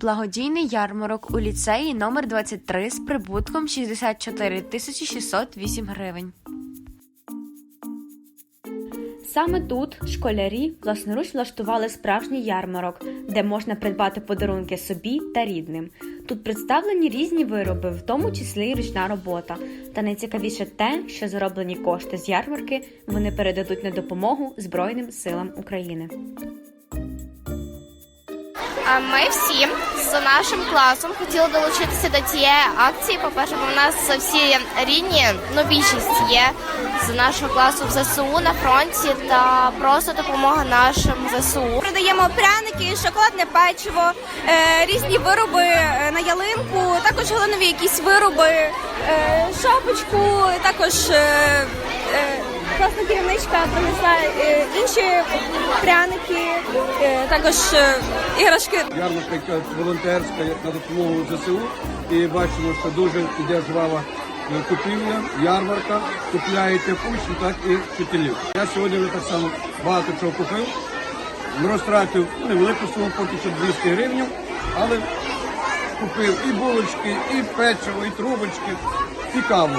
Благодійний ярмарок у ліцеї номер 23 з прибутком 64 тисячі 608 гривень. Саме тут школярі власноруч влаштували справжній ярмарок, де можна придбати подарунки собі та рідним. Тут представлені різні вироби, в тому числі й ручна робота. Та найцікавіше те, що зароблені кошти з ярмарки вони передадуть на допомогу Збройним силам України. Ми всі з нашим класом хотіли долучитися до цієї акції. По-перше, бо в нас всі рідні, ну більшість є з нашого класу в ЗСУ на фронті та просто допомога нашим ЗСУ. Продаємо пряники, шоколадне печиво, е, різні вироби е, на ялинку, також галинові якісь вироби, е, шапочку, також класна керівничка принесла інші пряники, також іграшки. ярмарка яка волонтерська на допомогу ЗСУ. І бачимо, що дуже йде жвава е, купівля, ярмарка, купляєте учнів, так і вчителів. Я сьогодні вже так само багато чого купив. Розтратив ну, невелику суму, поки що 200 гривень, але купив і булочки, і печиво, і трубочки, і каву.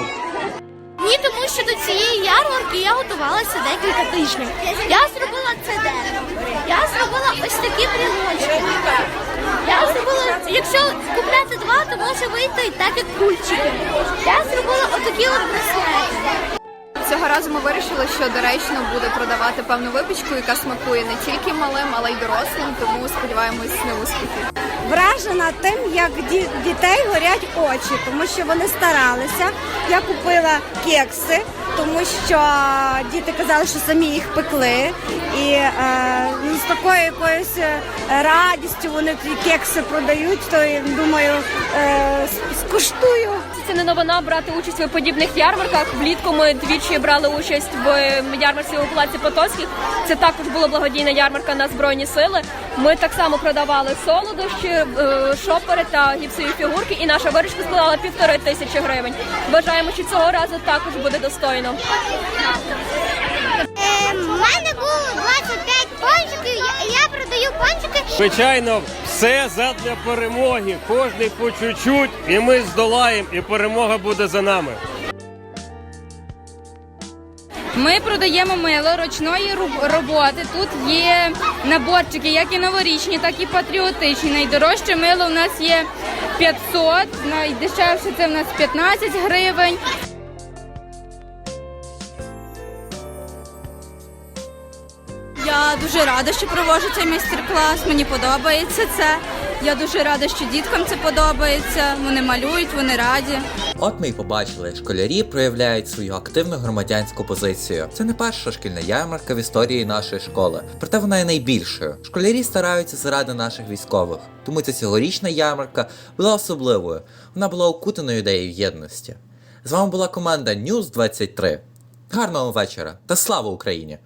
Ні, тому що до цієї ярмарки готувалася декілька тижнів. Я зробила це дерево. Я зробила ось такі брілочки. Я зробила, якщо купляти два, то може вийти так, як кульчики. Я зробила отакі от. Цього разу ми вирішили, що доречно буде продавати певну випічку, яка смакує не тільки малим, але й дорослим. Тому сподіваємось на успіхи. Вражена тим, як ді- дітей горять очі, тому що вони старалися. Я купила кекси, тому що діти казали, що самі їх пекли. І е, ну, з такою якоюсь е, радістю вони ті кекси продають, то я думаю, е, скуштую. Це не новина брати участь у подібних ярмарках. Влітку ми двічі брали участь в ярмарці у Палаці Потоцьких. Це також була благодійна ярмарка на збройні сили. Ми так само продавали солодощі, е, шопери та гіпсові фігурки, і наша виручка складала півтори тисячі гривень. Вважаємо, що цього разу також буде достойно. У мене було 25 пончиків, я продаю пончики. Звичайно, все задля перемоги. Кожний по чуть-чуть, і ми здолаємо, і перемога буде за нами. Ми продаємо мило ручної ру- роботи. Тут є наборчики, як і новорічні, так і патріотичні. Найдорожче мило у нас є 500, найдешевше це в нас 15 гривень. Я дуже рада, що проводжу цей майстер-клас. Мені подобається це. Я дуже рада, що діткам це подобається. Вони малюють, вони раді. От ми й побачили, школярі проявляють свою активну громадянську позицію. Це не перша шкільна ярмарка в історії нашої школи, проте вона є найбільшою. Школярі стараються заради наших військових, тому ця цьогорічна ярмарка була особливою. Вона була окутаною ідеєю єдності. З вами була команда News 23. Гарного вечора та слава Україні!